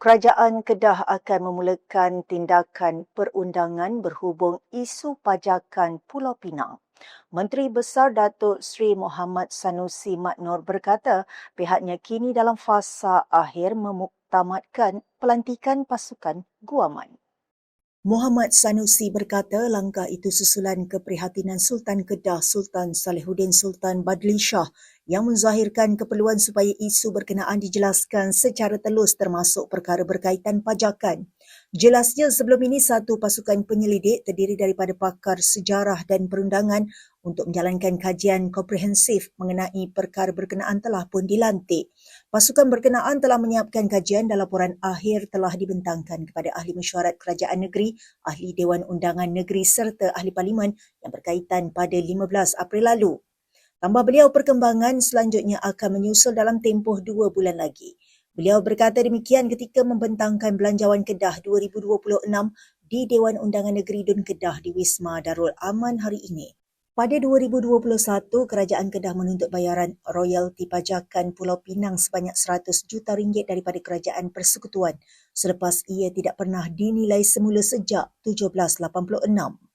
Kerajaan Kedah akan memulakan tindakan perundangan berhubung isu pajakan Pulau Pinang. Menteri Besar Datuk Seri Muhammad Sanusi Maknor berkata pihaknya kini dalam fasa akhir memuktamadkan pelantikan pasukan Guaman. Muhammad Sanusi berkata langkah itu susulan keprihatinan Sultan Kedah Sultan Salihuddin Sultan Badli Shah yang menzahirkan keperluan supaya isu berkenaan dijelaskan secara telus termasuk perkara berkaitan pajakan. Jelasnya sebelum ini satu pasukan penyelidik terdiri daripada pakar sejarah dan perundangan untuk menjalankan kajian komprehensif mengenai perkara berkenaan telah pun dilantik. Pasukan berkenaan telah menyiapkan kajian dan laporan akhir telah dibentangkan kepada Ahli Mesyuarat Kerajaan Negeri, Ahli Dewan Undangan Negeri serta Ahli Parlimen yang berkaitan pada 15 April lalu. Tambah beliau perkembangan selanjutnya akan menyusul dalam tempoh dua bulan lagi. Beliau berkata demikian ketika membentangkan Belanjawan Kedah 2026 di Dewan Undangan Negeri Dun Kedah di Wisma Darul Aman hari ini. Pada 2021, Kerajaan Kedah menuntut bayaran royalti pajakan Pulau Pinang sebanyak 100 juta ringgit daripada Kerajaan Persekutuan selepas ia tidak pernah dinilai semula sejak 1786.